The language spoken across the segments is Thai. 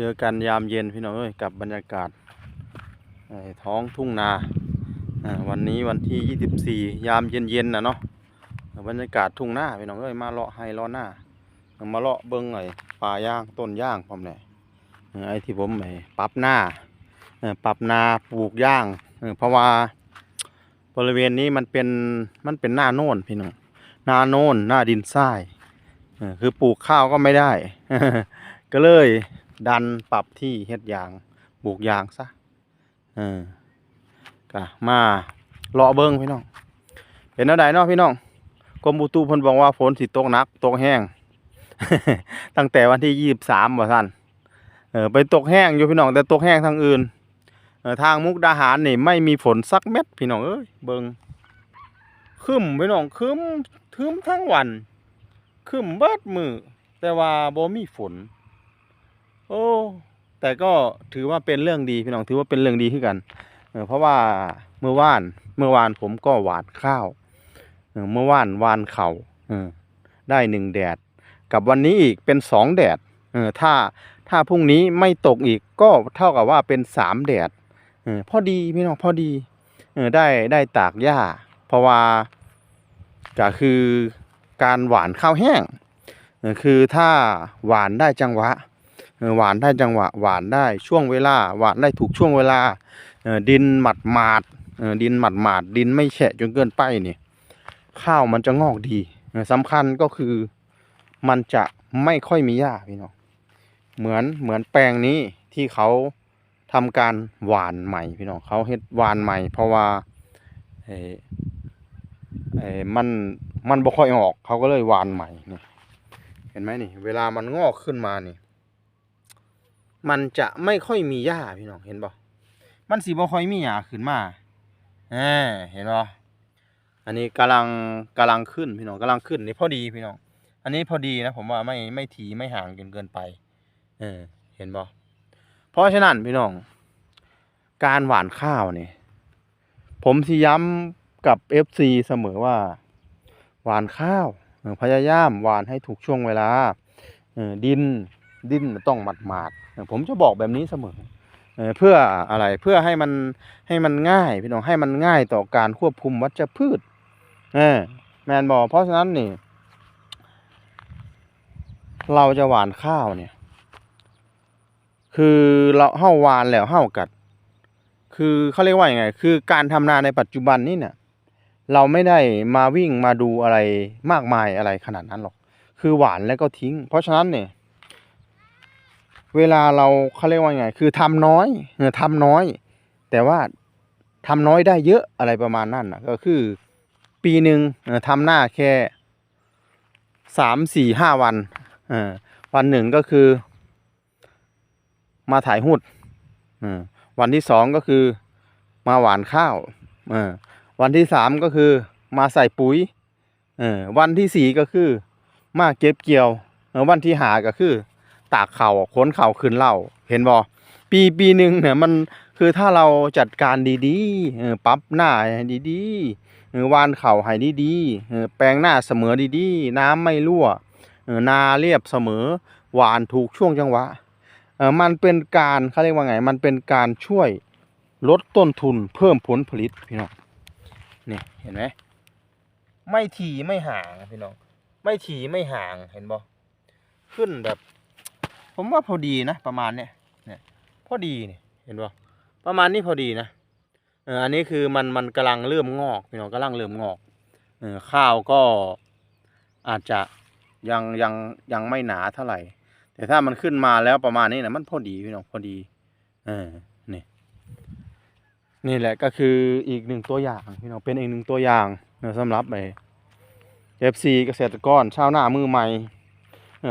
เจอกันยามเย็นพี่น้องเอ้ยกับบรรยากาศท้องทุ่งนาวันนี้วันที่ 24 ยามเย็นๆนะเนาะบรรยากาศทุ่งนาพี่น้องเอ้ยมาเลาะให้เลาะหน้ามาเลาะเบิ้งไอ้ป่าย่างต้นย่างผมเนี่ยไอ้ที่ผมไอ้ปรับหน้าปรับนาปลูกย่างเออเพราะว่าบริเวณนี้มันเป็นมันเป็นหน้าโน่นพี่น้องหน้าโน่นหน้าดินทรายคือปลูกข้าวก็ไม่ได้ ก็เลย ดันปรับที่เฮ็ดยางปลูกยางซะเออก็มาเลาะเบิ้งพี่น้องเป็นแนวใดเนาะพี่น้องกรมอุตุเพิ่นบอกว่าฝนสิตกหนักตกแห้ง ตั้งแต่วันที่ยี่สิบสามบ่ท่านเออไปตกแห้งอยู่พี่น้อง แต่ตกแห้งทางอื่นเออทางมุกดาหารนี่ไม่มีฝนสักเม็ดพี่น้องเอ้ยเบิ่งคึมพี่น้องคึมทึมทั้งวันคึมเบิดมือแต่ว่าบ่มีฝน โอ้ แต่ก็ถือว่าเป็นเรื่องดีพี่น้องถือว่าเป็นเรื่องดีขึ้นกันเพราะว่าเมื่อวานเมื่อวานผมก็หวานข้าวเมื่อวานวานเขาเออได้หนึ่งแดด กับวันนี้อีกเป็นสองแดดถ้าถ้าพรุ่งนี้ไม่ตกอีกก็เท่ากับว่าเป็นสามแดดพอดีพี่น้องพอดีได้ได้ตากหญ้า เพราะว่าก็คือการหวานข้าวแห้งคือถ้าหวานได้จังหวะ หวานได้จังหวะหวานได้ช่วงเวลา หวานได้ถูกช่วงเวลาดินหมัดหมาดดินหมัดหมาดดินไม่แฉะจนเกินไปนี่ข้าวมันจะงอกดีเออสำคัญก็คือมันจะไม่ค่อยมีหญ้าพี่น้องเหมือนเหมือนแปลงนี้ที่เขาทำการหวานใหม่พี่น้องเขาเฮ็ดหวานใหม่ เพราะว่าเออเอมันมันบ่ค่อยออกเขาก็เลยหวานใหม่นี่เห็นไหมนี่ เวลามันงอกขึ้นมานี่ มันจะไม่ค่อยมีหญ้าพี่น้องเห็นบ่มันสีบ่ค่อยมีหญ้าขึ้นมาแหมเห็นบ่อันนี้กำลังกำลังขึ้นพี่น้องกำลังขึ้นนี่พอดีพี่น้อง อันนี้พอดีนะผมว่าไม่ไม่ถีไม่ห่างจนเกินไป เออ เห็นบ่เพราะฉะนั้นพี่น้อง การหว่านข้าวนี่ผมสิย้ำกับ FC เสมอว่า หว่านข้าวพยายามหว่านให้ถูกช่วงเวลาเออดินดินต้องหมาดหมาด ผมจะบอกแบบนี้เสมอเพื่ออะไรเพื่อให้มันให้มันง่ายพี่น้องให้มันง่ายต่อการควบคุมวัชพืชแมนบอกเพราะฉะนั้นนี่ เราจะหว่านข้าวเนี่ย คือเราเห่าหวานแล้วเห่ากัด คือเขาเรียกว่าอย่างไง คือการทำนาในปัจจุบันนี่เนี่ยเราไม่ได้มาวิ่งมาดูอะไรมากมายอะไรขนาดนั้นหรอก คือหวานแล้วก็ทิ้ง เพราะฉะนั้นเนี่ย เวลาเราเขาเรียกว่าไง คือทำน้อยเออทำน้อย แต่ว่าทำน้อยได้เยอะอะไรประมาณนั้นนะก็คือปีหนึ่งเออทำหน้าแค่สามสี่ห้าวันเออวันหนึ่งก็คือ มาถ่ายหุดเออวันที่สองก็คือมาหวานข้าวเออวันที่สามก็คือมาใส่ปุ๋ยเออวันที่สี่ก็คือมาเก็บเกี่ยวเออวันที่หาก็คือ ตากเข่าขนเข่าขึ้นเหล่าเห็นบ่ปีปีหนึ่งเนี่ยมันคือถ้าเราจัดการดีๆเออปรับหน้าดีๆวานเข่าให้ดีๆเออแปลงหน้าเสมอดีๆ น้ำไม่รั่วเออนาเรียบเสมอหวานถูกช่วงจังหวะเออมันเป็นการเขาเรียกว่าไง มันเป็นการช่วยลดต้นทุนเพิ่มผลผลิตพี่น้องนี่เห็นไหมไม่ถี่ไม่ห่างพี่น้อง ไม่ถี่ไม่ห่างเห็นบ่ขึ้นแบบ ผมว่าพอดีนะประมาณเนี้ยเนี่ยพอดีเนี่ยเห็นป่ะประมาณนี้พอดีนะเอออันนี้คือมันมันกำลังเริ่มงอกพี่น้องกำลังเริ่มงอกเออข้าวก็อาจจะยังยังยังไม่หนาเท่าไหร่ แต่ถ้ามันขึ้นมาแล้วประมาณนี้นะมันพอดีพี่น้องพอดีเออนี่นี่แหละก็คืออีกหนึ่งตัวอย่างพี่น้องเป็นอีกหนึ่งตัวอย่างนะสำหรับไอ้เอฟซีเกษตรกรชาวหน้ามือใหม่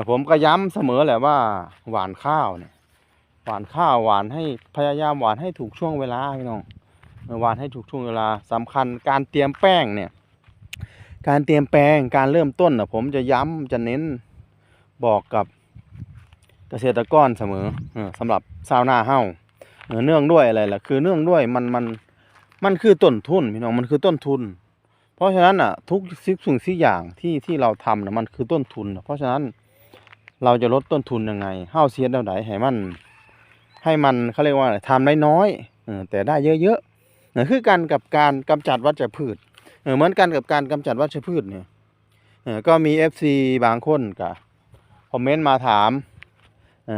ผมก็ย้ำเสมอแหละว่า หวานข้าวเนี่ย หวานข้าวหวานให้พยายามหวานให้ถูกช่วงเวลาพี่น้องหวานให้ถูกช่วงเวลาสำคัญการเตรียมแป้งเนี่ย การเตรียมแป้งการเริ่มต้นนะผมจะย้ำจะเน้นบอกกับเกษตรกรเสมอเออสำหรับชาวนาเฮ้าเนื่องด้วยอะไรล่ะคือเนื่องด้วยมันมันมันคือต้นทุนพี่น้องมันคือต้นทุน เพราะฉะนั้นอะทุกสิ่งสิ่งสิ่งอย่างที่ที่เราทำนะมันคือต้นทุน เพราะฉะนั้น เราจะลดต้นทุนยังไงเฮ้าเสียดาไหนให้มัน ให้มันเขาเรียกว่าทำน้อยๆเออแต่ได้เยอะๆเออคือกันกับการกำจัดวัชพืชเหมือนกันกับการกำจัดวัชพืชเนี่ยก็มี FC บางคนก็คอมเมนต์มาถามอ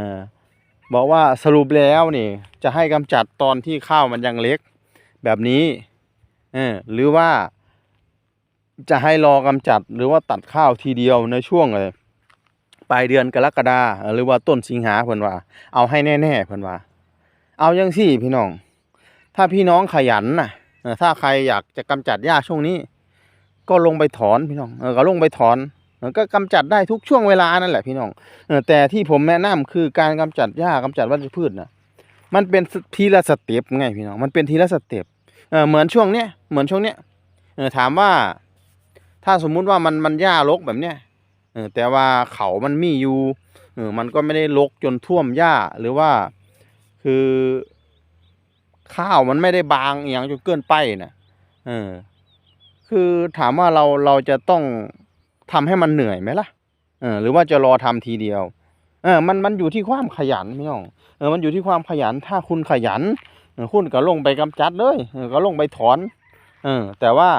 บอกว่าสรุปแล้วนี่จะให้กำจัดตอนที่ข้าวมันยังเล็กแบบนี้หรือว่าจะให้รอกำจัดหรือว่าตัดข้าวทีเดียวในช่วงเลย ปลายเดือนกรกฎาหรือว่าต้นสิงหาเพิ่นว่า เอาให้แน่ๆเพิ่นว่า เอาจังสี่พี่น้อง ถ้าพี่น้องขยันน่ะถ้าใครอยากจะกำจัดหญ้าช่วงนี้ ก็ลงไปถอนพี่น้องเออก็ลงไปถอนก็กำจัดได้ทุกช่วงเวลานั่นแหละพี่น้องแต่ที่ผมแนะนำคือการกำจัดหญ้ากำจัดวัชพืชนะมันเป็นทีละสเต็ปไงพี่น้องมันเป็นทีละสเต็ปเหมือนช่วงเนี้ยเหมือนช่วงเนี้ยถามว่า ถ้าสมมุติว่ามันมันหญ้ารกแบบเนี้ย เออแต่ว่าเขามันมีอยู่เออมันก็ไม่ได้รกจนท่วมหญ้าหรือว่าคือ ข้าวมันไม่ได้บางอย่างจนเกินไปนะเออ คือถามว่าเราเราจะต้องทำให้มันเหนื่อยไหมล่ะเออหรือว่าจะรอทำทีเดียว เออ มันมันอยู่ที่ความขยันพี่น้องเออมันอยู่ที่ความขยันถ้าคุณขยันคุณก็ลงไปกำจัดเลยก็ลงไปถอน เออ แต่ว่า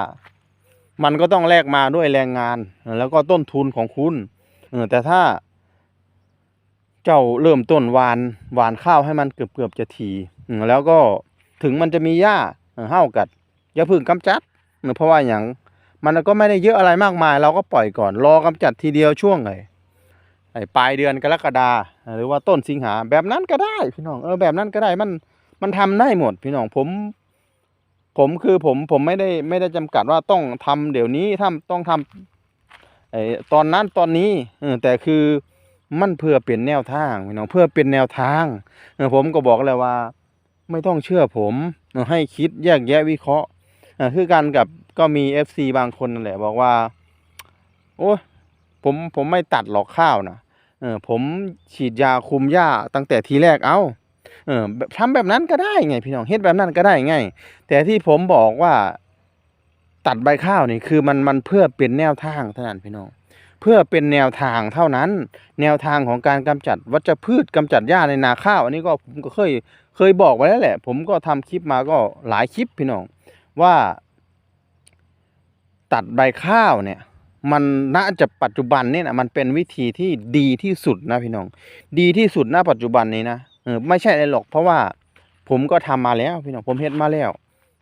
มันก็ต้องแลกมาด้วยแรงงาน แล้วก็ต้นทุนของคุณแต่ถ้า เจ้าเริ่มต้นหวานหวานข้าวให้มันเกือบเกือบจะทีแล้วก็ถึงมันจะมีหญ้าเห่ากัดอย่าพึ่งกำจัดเออเพราะว่าอย่างมันก็ไม่ได้เยอะอะไรมากมาย เราก็ปล่อยก่อนรอกำจัดทีเดียวช่วงไงไอ้ปลายเดือนกรกฎาหรือว่าต้นสิงหาแบบนั้นก็ได้พี่น้องเออแบบนั้นก็ได้มันมันทำได้หมดพี่น้องผม ผมคือผมผมไม่ได้ไม่ได้จำกัดว่าต้องทำเดี๋ยวนี้ทำต้องทำไอตอนนั้นตอนนี้เออแต่คือมันเพื่อเป็นแนวทางพี่น้องเพื่อเป็นแนวทางเออผมก็บอกเลยว่า ไม่ต้องเชื่อผมให้คิดแยกแยะวิเคราะห์อคือกันกับก็มี FC บางคนนั่นแหละ บอกว่า โอ้ผมผมไม่ตัดหรอกข้าวนะเออผมฉีดยาคุมหญ้าตั้งแต่ทีแรกเอ้า เออทำแบบนั้นก็ได้ไงพี่น้องเฮ็ดแบบนั้นก็ได้ไง แต่ที่ผมบอกว่าตัดใบข้าวนี่คือมันมันเพื่อเป็นแนวทางเท่านั้นพี่น้อง เพื่อเป็นแนวทางเท่านั้น แนวทางของการกำจัดวัชพืชกำจัดหญ้าในนาข้าว อันนี้ก็ผมก็เคยเคยบอกไว้แล้วแหละ ผมก็ทำคลิปมาก็หลายคลิปพี่น้องว่า ตัดใบข้าวเนี่ย มันน่าจะปัจจุบันเนี่ยนะมันเป็นวิธีที่ดีที่สุดนะพี่น้อง ดีที่สุดณปัจจุบันนี้นะ เออไม่ใช่อะไรหรอก เพราะว่าผมก็ทำมาแล้วพี่น้องผมเฮ็ดมาแล้ว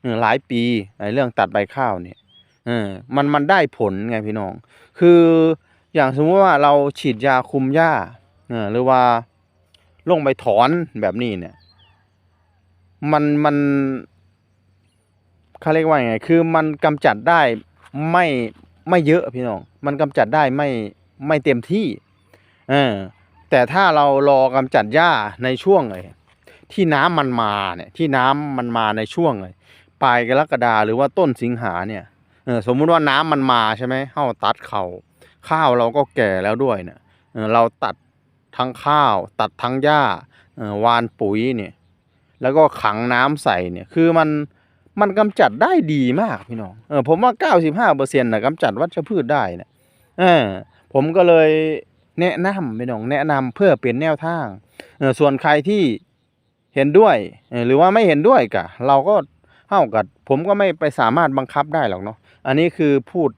เออหลายปีไอ้เรื่องตัดใบข้าวเนี่ยเออมันมันได้ผลไงพี่น้อง คืออย่างสมมติว่าเราฉีดยาคุมหญ้าเออหรือว่าลงไปถอนแบบนี้เนี่ย มันมันเขาเรียกว่าไง คือมันกำจัดได้ไม่ไม่เยอะพี่น้อง มันกำจัดได้ไม่ไม่เต็มที่ เออ แต่ถ้าเรารอกำจัดหญ้าในช่วงเลยที่น้ำมันมาเนี่ยที่น้ำมันมาในช่วงเลยปลายกรกฎาหรือว่าต้นสิงหาเนี่ยเออสมมุติว่าน้ำมันมาใช่ไหมเฮาตัดเขาข้าวเราก็แก่แล้วด้วยเนี่ยเออเราตัดทั้งข้าว ตัดทั้งหญ้าเออวานปุ๋ยเนี่ยแล้วก็ขังน้ำใส่เนี่ยคือมันมันกำจัดได้ดีมากพี่น้องเออผมว่าเก้าสิบห้าเปอร์เซ็นต์นะกำจัดวัชพืชได้เนี่ยเออผมก็เลย แนะนำพี่น้องแนะนำเพื่อเป็นแนวทางอส่วนใครที่เห็นด้วยหรือว่าไม่เห็นด้วยกะเราก็เท่ากับผมก็ไม่ไปสามารถบังคับได้หรอกเนาะอันนี้คือพูด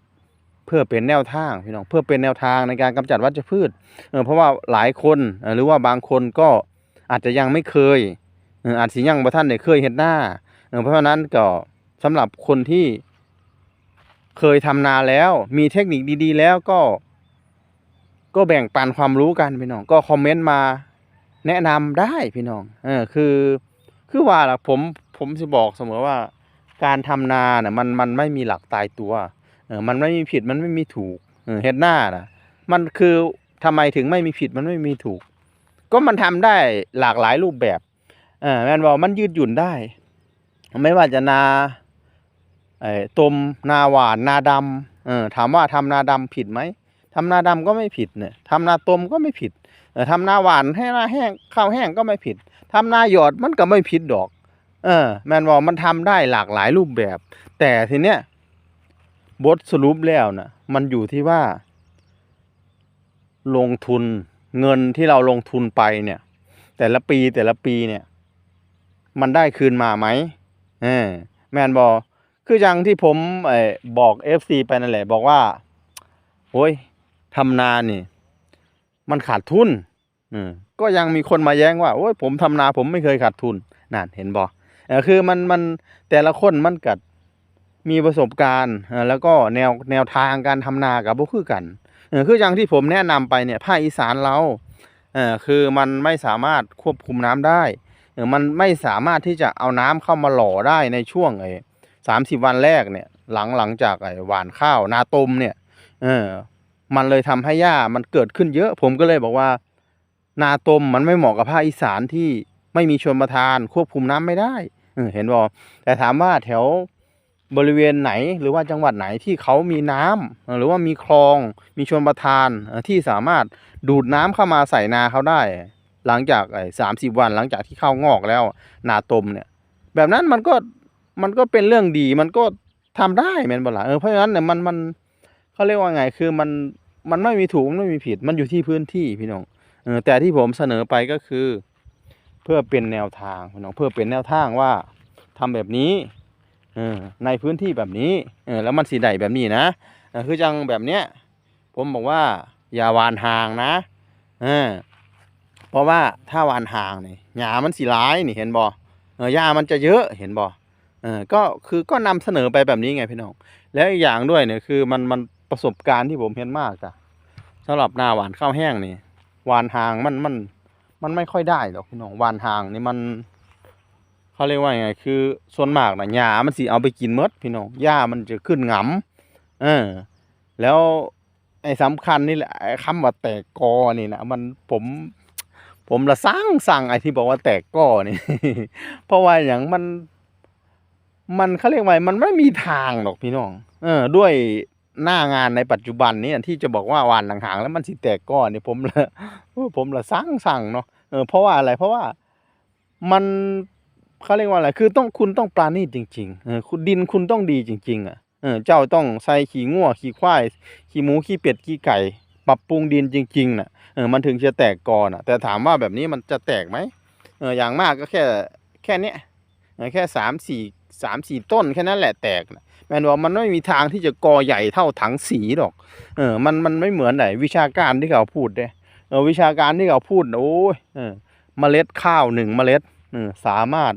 เพื่อเป็นแนวทางพี่น้องเพื่อเป็นแนวทางในการกำจัดวัชพืชเอเพราะว่าหลายคนหรือว่าบางคนก็อาจจะยังไม่เคยอาจสิยังบ่ท่านได้เคยเห็นหน้าเออเพราะฉะนั้นก็สำหรับคนที่เคยทำนาแล้วมีเทคนิคดี ๆ แล้วก็ ก็แบ่งปันความรู้กันพี่น้อง ก็คอมเมนต์มาแนะนำได้พี่น้อง เออคือคือว่าล่ะผมผมสิบอกเสมอว่า การทำนาเนี่ยมันมันไม่มีหลักตายตัว เออมันไม่มีผิดมันไม่มีถูก เออเฮ็ดหน้านะมันคือทำไมถึงไม่มีผิดมันไม่มีถูก ก็มันทำได้หลากหลายรูปแบบเออแม่นบอกมันยืดหยุ่นได้ ไม่ว่าจะนาไอ้ต้มนาหวานนาดำเออถามว่าทำนาดำผิดไหม ทำนาดำก็ไม่ผิดเนี่ยทำนาต้มก็ไม่ผิดเออทำนาหวานให้นาแห้งข้าวแห้งก็ไม่ผิดทำนาหยอดมันก็ไม่ผิดดอก เออ แมนบอกมันทำได้หลากหลายรูปแบบ แต่ทีเนี้ยบทสรุปแล้วนะมันอยู่ที่ว่า ลงทุนเงินที่เราลงทุนไปเนี่ย แต่ละปีแต่ละปีเนี่ย มันได้คืนมาไหมเออแมนบอกคืออย่างที่ผมเออบอกเอฟซีไปนั่นแหละ บอกว่าโอ้ย ทำนานี่ มันขาดทุนอืก็ยังมีคนมาแย้งว่าโอ้ยผมทำนาผมไม่เคยขาดทุนนั่นเห็นบอเออคือมันมันแต่ละคนมันกัดมีประสบการณ์แล้วก็แนวแนวทางการทำนากับพวกคือกันคืออย่างที่ผมแนะนำไปเนี่ยภาคอีสานเราคือมันไม่สามารถควบคุมน้ำได้มันไม่สามารถที่จะเอาน้ำเข้ามาหล่อได้ในช่วงไอ้สามสิบวันแรกเนี่ยหลังหลังจากไอ้หวานข้าวนาตมเนี่ยเออ มันเลยทำให้หญ้ามันเกิดขึ้นเยอะ ผมก็เลยบอกว่า นาตมมันไม่เหมาะกับภาคอีสานที่ไม่มีชนประทานควบคุมน้ำไม่ได้เห็นบอกแต่ถามว่าแถวบริเวณไหนหรือว่าจังหวัดไหนที่เขามีน้ำเออหรือว่ามีคลองมีชนประทานที่สามารถดูดน้ำเข้ามาใส่นาเขาได้ หลังจากสามสิบวันหลังจากที่ข้าวงอกแล้วนาตมเนี่ย แบบนั้นมันก็มันก็เป็นเรื่องดีมันก็ทำได้แม่นบ่ล่ะเออเพราะฉะนั้นเนี่ยมันมันเขาเรียกว่าไงคือมัน มันไม่มีถูกไม่มีผิด มันอยู่ที่พื้นที่พี่น้องเออแต่ที่ผมเสนอไปก็คือ เพื่อเป็นแนวทางพี่น้องเพื่อเป็นแนวทางว่าทำแบบนี้เออในพื้นที่แบบนี้เออแล้วมันสีใดแบบนี้นะคือจังแบบเนี้ยผมบอกว่าอย่าหวานห่างนะเออเพราะว่าถ้าหวานห่างนี่หญ้ามันสิร้ายนี่เห็นบ่เออหญ้ามันจะเยอะเห็นบ่เออก็คือก็นำเสนอไปแบบนี้ไงพี่น้อง แล้วอีกอย่างด้วยเนี่ยคือมันมัน ประสบการณ์ที่ผมเห็นมากจ้ะสำหรับหน้าหวานข้าวแห้งนี่หวานห่างมันมันมันไม่ค่อยได้หรอกพี่น้องหวานห่างนี่มันเขาเรียกว่าไงคือส่วนมากนะหญ้ามันสิเอาไปกินหมดพี่น้องหญ้ามันจะขึ้นหงำเออ แล้วไอ้สำคัญนี่แหละไอ้คำว่าแตกกอนี่นะมันผมผมละสั่งสั่งไอ้ที่บอกว่าแตกก้อนี่ เพราะว่าอย่างมัน มันเขาเรียกว่ามันไม่มีทางหรอกพี่น้อง เออ ด้วย หน้างานในปัจจุบันนี้ที่จะบอกว่าวานหางๆแล้วมันสิแตกก้อนนี่ผมละผมละสั่งสั่งเนาะเออเพราะว่าอะไรเพราะว่ามันเขาเรียกว่าอะไรคือต้องคุณต้องปราณีตจริงๆเออคุณดินคุณต้องดีจริง ๆ อะเออเจ้าต้องใส่ขี้งัวขี้ควายขี้หมูขี้เป็ดขี้ไก่ ปรับปรุงดินจริงๆน่ะเออมันถึงจะแตกกอน่ะ แต่ถามว่าแบบนี้มันจะแตกไหมเอออย่างมากก็แค่แค่เนี้ยแค่สามสี่ สามสี่ต้นแค่นั้นแหละแตกนะแมนว่ามันไม่มีทางที่จะกอใหญ่เท่าถังสีหรอก เออ มันมันไม่เหมือนไหนวิชาการที่เขาพูดเด้เออวิชาการที่เขาพูดโอ้ยเออเมล็ดข้าวหนึ่งเมล็ดเออสามารถ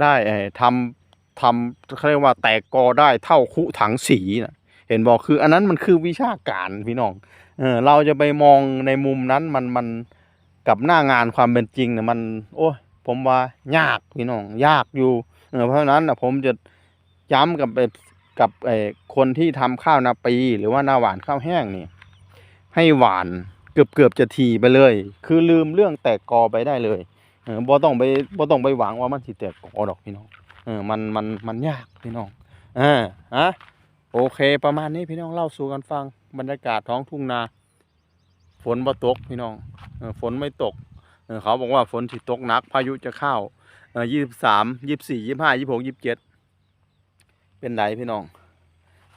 ได้ไอ้ทำทำเขาเรียกว่าแตกกอได้เท่าคุถังสีนะเห็นบอกคืออันนั้นมันคือวิชาการพี่น้อง เออเราจะไปมองในมุมนั้นมันมันกับหน้างานความเป็นจริงเนี่ยมัน โอ้ยผมว่ายากพี่น้องยากอยู่ เออเพราะฉะนั้นนะผมจะย้ำกับไอ้กับไอ้คนที่ทำข้าวนาปี หรือว่านาหวานข้าวแห้งนี่ ให้หวานเกือบเกือบจะทีไปเลย คือลืมเรื่องแตกกอไปได้เลยเออบ่ต้องไปบ่ต้องไปหวังว่ามันสิแตกกอดอกพี่น้องเออมันมันมันยากพี่น้องเออฮะโอเค ประมาณนี้พี่น้องเล่าสู่กันฟังบรรยากาศท้องทุ่งนา ฝนบ่ตกพี่น้องเออฝนไม่ตกเออเขาบอกว่าฝนสิตกหนัก พายุจะเข้า ยี่สิบสามยี่สิบสี่ยี่ห้ายี่หกยี่สิบเจ็ดเป็นไรพี่น้อง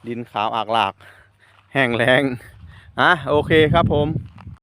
ดินขาวอากหลาก แห้งแล้งอะโอเคครับผม